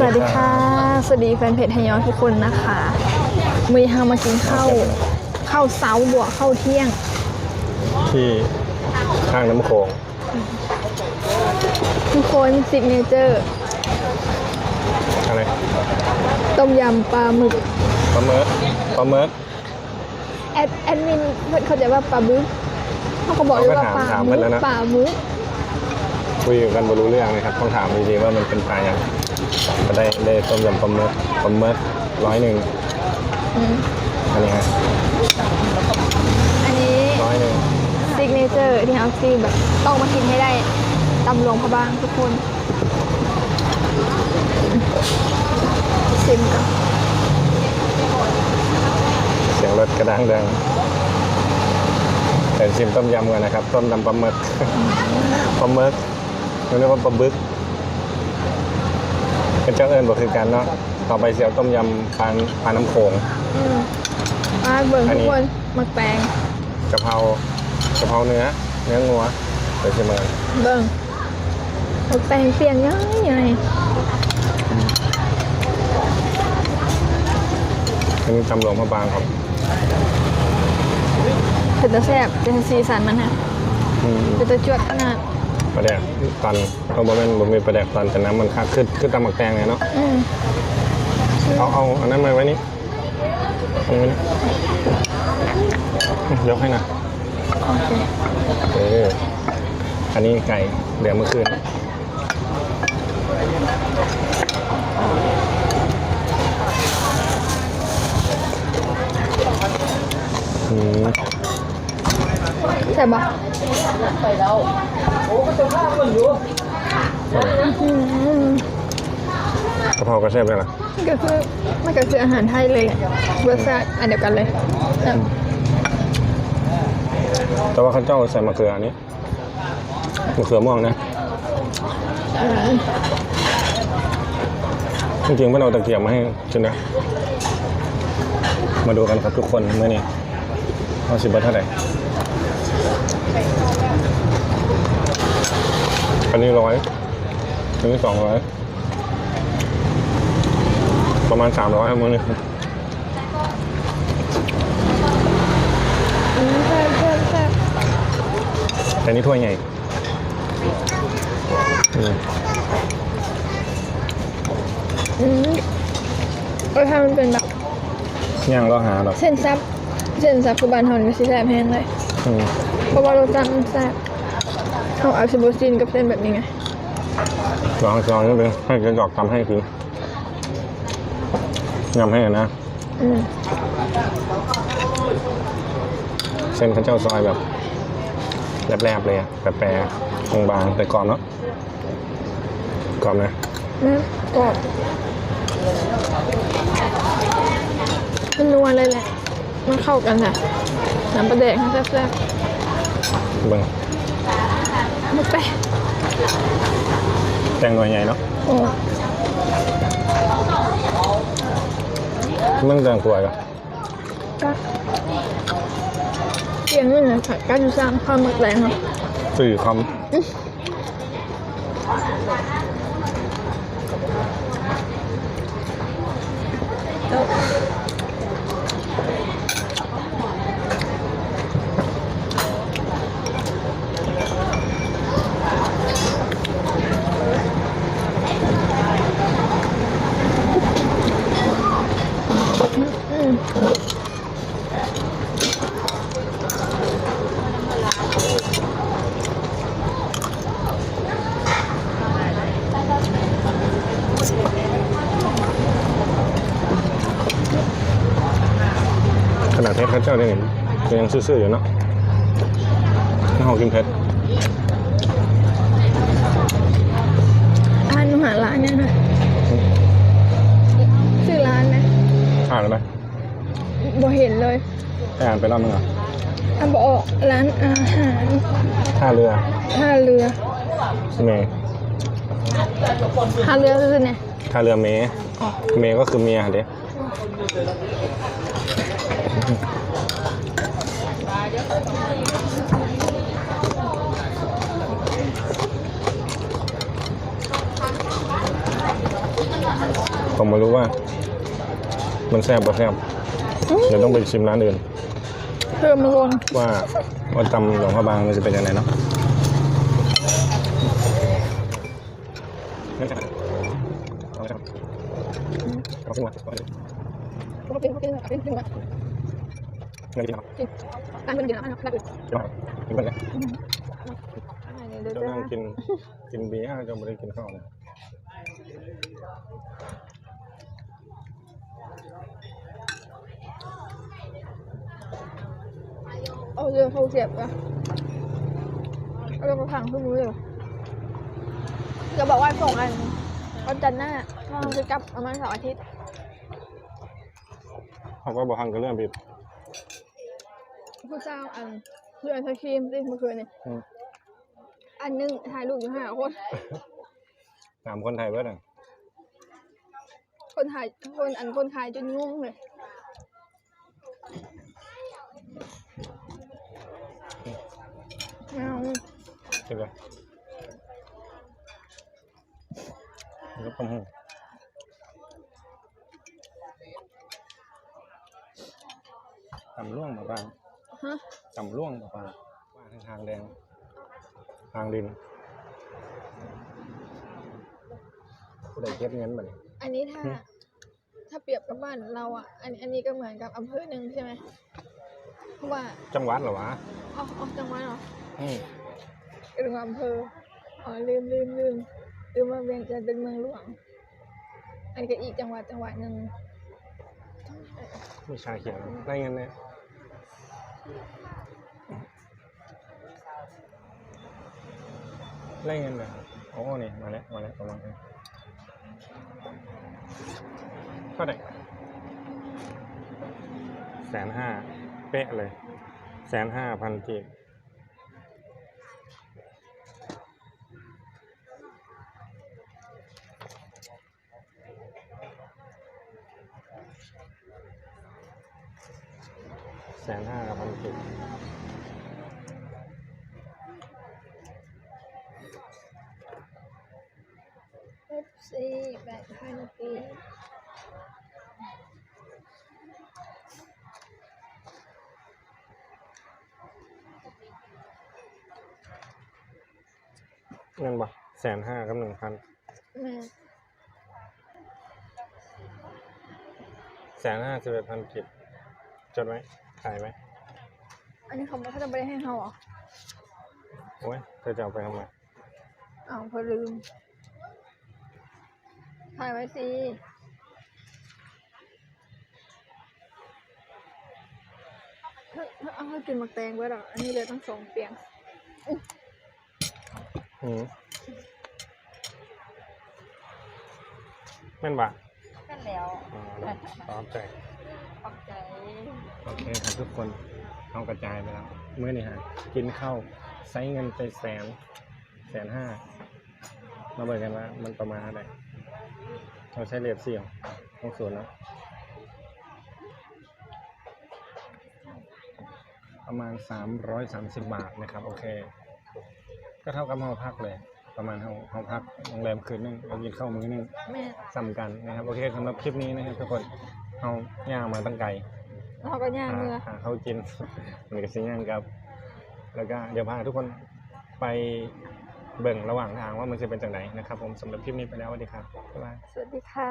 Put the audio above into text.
สวัสดีค่ะ สวัสดีแฟนเพจไฮยอนทุกคนนะคะมือฮามากินข้าวข้าวเสาบวกข้าวเที่ยง ที่ข้างน้ำโขงทุกคนซิกเนเจอร์อะไรต้มยำปลาหมึกปลาเมิร์ดปลาเมิร์ดแอดแอดมินเพิ่นเขาใจว่าปลาบึกเขาก็บอกเลยว่าปลาถามหมึเพิ่กนแล้วนะปลาหมึกคุยกันบรู้เรื่องนะครับต้องถามจริงๆว่ามันเป็นปลาอย่าง ก็ได้ได้ต้มยำปลาเมิร์ดปลาเมิร์ดร้อยหนึ่งอืมอันนี้ฮะอันนี้ร้อยหนึ่งซิกเนเจอร์ที่เอาซีแบบต้องมากินให้ได้ตำรวงพระบางทุกคนซิมกันเสียงรถกระดังดังแต่ชิมต้มยำกันนะครับ ต้มยำปลาเมิร์ดปลาเมิร์ดเรียกว่าปลาบึก เป็นเจ้าเอิญบอกคือกันเนาะต่อไปเสียวต้มยำปลาปลาน้ำโขงอืมมาเบิ่งอันทุนี้กคนหมักแปลงกะเพรากะเพราเนื้อ เนื้องัวเดี๋ยวชิมเลยเบิ่งหมักแปลงเปลี่ยนยังไงอันนี้ตำหลวงพระบางครับเผ็ดแต่แซ่บเป็นสีสันมันฮะอืม เป็นแต่จวดขนาด ปลาแดกตันเพราะว่ามันบ่มีปลาแดกตันแต่น้ำมันคักขึ้นขึ้นตามหมักแตงไงเนาะอืมเอาเอาอันนั้นมาไว้นี่เอาไว้นี่ยกให้หนะโอเคเอออันนี้ไก่เหลือเมื่อคืนอืมใช่ปะอืม กะเพรากระเทียมเลยล่ะก็คือมันก็คืออาหารไทยเลยแหละรสชาติอันเดียวกันเลยอะแต่ว่าข้าวเจ้าใส่มะเขืออันนี้มะเขือม่วงนะอืมจริงๆมันเอาตะเกียบมาให้ฉันนะ มาดูกันครับทุกคนเมื่อนี้เอาสิบบาทเท่าไหร่ อันนี้ร้อยอันนี้สองร้อยประมาณสามร้อยครับมึงนี่อืมแซ่บแซ่บแซ่บแต่นี่ถ้วยใหญ่อืมอืมเออถ้ามันเป็นแบบย่างก็หาแบบเส้นซับเส้นซับคือบานทอนก็สิแซ่บแห้งเลยอืมเพราะว่ารสชาติมันแซ่บ เอาอาซิโบซินกับเส้นแบบนี้ไงลองลองนี่เป็นให้จะดอกทำให้คือยำให้นะอืมเส้นข้าวเจ้าซอยแบบแรบๆเลยอะแบบแปรบางๆแต่กรอบเนาะกรอบนะนะกรอบมันนัวเลยแหละ มันเข้ากันค่ะน้ำปลาแดกแซ่บแซ่บเบิ่ง ๆมาแปะแตงหน่อยใหญ่เนาะโอ้เมื่อแตงกล้วยก็ก็เสียงนี่นะค่ะการสร้างความหมักแรงเนาะ สี่คอื ชรข้าวเจ้าเนี่ยยังซื่อๆอยู่เนาะถ้าเรากินเพชรอ่านหาร้านเนี่ยค่ะชื่อร้านนะอ่านแล้วไหมบ่เห็นเลยให้อ่านไปรอบนึงเหรออะบอกร้านอาหารท่าเรือท่าเรือเมย์ท่าเรือคือเนี่ยท่าเรือเมย์เมย์ก็คือเมียเด้ ผมไม่รู้ว่า มันแซ่บบ่แซ่บเดี๋ยวต้องไปชิมร้านอื่น เพิ่มมาลนว่าว่าตำหลวงพระบางมันจะเป็นยังไงเนาะงั้นจะเอาไปทำเอาขึ้นมาเอาไปเขากิน เขากินเขากินกินแบบเงินกินครับกินร้านเป็นกินแล้วนะร้านอื่นกินครับกินไปเลยเดี๋ยวจะจะนั่งกินกินเบียร์จะไม่ได้กินข้าวเลยเอาเรือเขาเสียบอะเอาเรือมาพังขึ้นมือเลยจะบอกว่าส่งอันวันจันทร์หน้าเราจะกลับประมาณเสาร์อาทิตย์เขาก็บอกหังกับเรื่องผิด ผู้เจ้าอันเรือไทยครีมสิเมื่อคืนเนี่ยอืม อันหนึงถ่ายรูปอยู่ห้าคน ถามคนไทยเว้ยน่ะคนถ่ายคนอันคนขายจนงงเลยไม่เอาใช่ไหมแล้วต้มหูตำล่วงมาบ้าง ฮะตำล่วงมาบ้างว่าทางทางแดง ทางดินผู้ใดเก็บเงินแบบนี้ อันนี้ถ้าอืมถ้าเปรียบกับบ้านเราอะ อันอันนี้ก็เหมือนกับอำเภอหนึ่งใช่ไหมเพราะว่าจังหวัดเหรอวะอ๋ออ๋อจังหวัดเหรออืมเรื่องอำเภออ๋อลืมลืมลืมลืมว่าเวียงจันทร์เป็นเมืองหลวง อันนี้ก็อีกจังหวัดจังหวัดหนึ่งมีชาเขียวได้เงินเนี่ย ไล่เงินเลยโอ้นี่ มาแล้ว มาแล้วประมาณนี้เท่าไหร่แสนห้า เป๊ะเลย แสนห้าพันเจ็ด แสนห้าพันกีบเอฟซีแปดพันปีเงินบ่แสนห้ากับหนึ่งพันแม่แสนห้าสิบเอ็ดพันกีบจดไหม ขายไหมอันนี้เขาเขาจะไม่ได้ให้เขาเหรอโอ้ยเธอจะเอาไปทำไมอ้าวเพอลืมถ่ายไว้สิเฮ้ยเฮ้ยเอาให้กินหมักแตงไว้เหรออันนี้เลยต้องสองเปียงอืมแม่นบ่ะกันแล้วอ๋อแล้วตอบใจ ขอบใจโอเคครับทุกคนเอากระจายไปแล้วเมื่อนี่ฮะกินข้าวใช้เงินไปแสนแสนห้ามาเบิกกันว่ามันประมาณเท่าไหร่เราใช้เรียบเสี่ยวของศูนย์เนาะประมาณ 330 บาทนะครับ โอเค ก็เท่ากับห้องพักเลย ประมาณห้องห้องพักโรงแรมคืนนึงเรากินข้าวมื้อนึงแม่ซ้ำกันนะครับ โอเคสำหรับคลิปนี้นะครับทุกคน เอาย่างมาตั้งไกลเราก็ย่างหาเนื้อหาข้าวกินมันก็สิย่างครับ แล้วก็เดี๋ยวพาทุกคนไปเบิ่งระหว่างทางว่ามันจะเป็นจากไหนนะครับ ผมสำหรับคลิปนี้ไปแล้วสวัสดีครับบ๊ายบายสวัสดีค่ะ